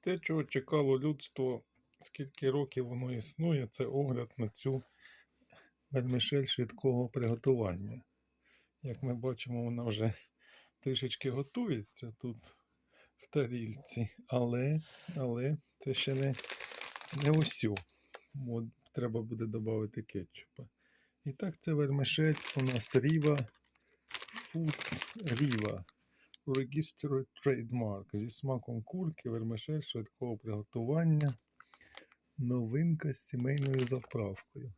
Те, чого чекало людство, скільки років воно існує, це огляд на цю вермишель швидкого приготування. Як ми бачимо, вона вже трішечки готується тут в тарільці, але, але це ще не, не усю. От, треба буде додати кетчупа. І так, це вермишель у нас Ріва Foods Riva. Registered Trademark. Зі смаком курки, вермишель швидкого приготування. Новинка з сімейною заправкою.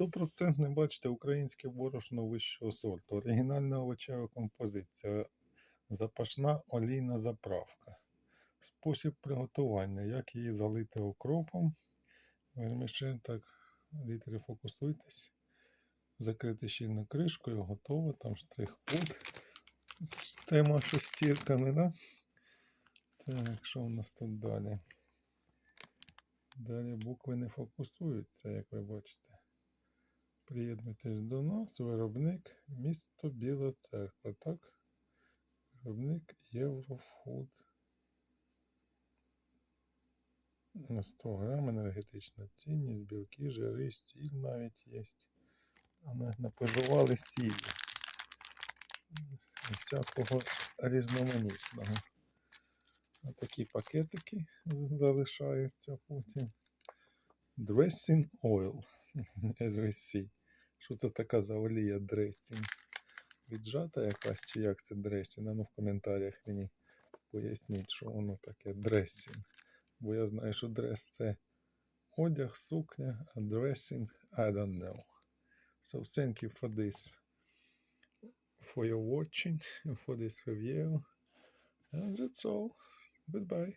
100% бачите українське борошно вищого сорту. Оригінальна овочева композиція. Запашна олійна заправка. Спосіб приготування. Як її залити окропом. Вермишель так, літери фокусуйтесь. Закрити щільно кришкою, готово. Там штрих-код з трьома шестірками, да? Так, що у нас тут далі? Далі букви не фокусуються, як ви бачите. Приєднуйтесь до нас, виробник місто Біла Церква, так? Виробник Єврофуд. На 100 грам енергетична цінність, білки, жири, стіль навіть є. А ми напожували сіль всякого різноманітного. Такі пакетики залишаються потім. Dressing oil. SVC. Що це така за олія дресінг? Віджата якась чи як це дресінг? Ну в коментарях мені поясніть, що воно таке дресінг. Бо я знаю, що дрес це одяг, сукня, а dressing I don't know. So thank you for this for your watching and for this review. And that's all. Goodbye.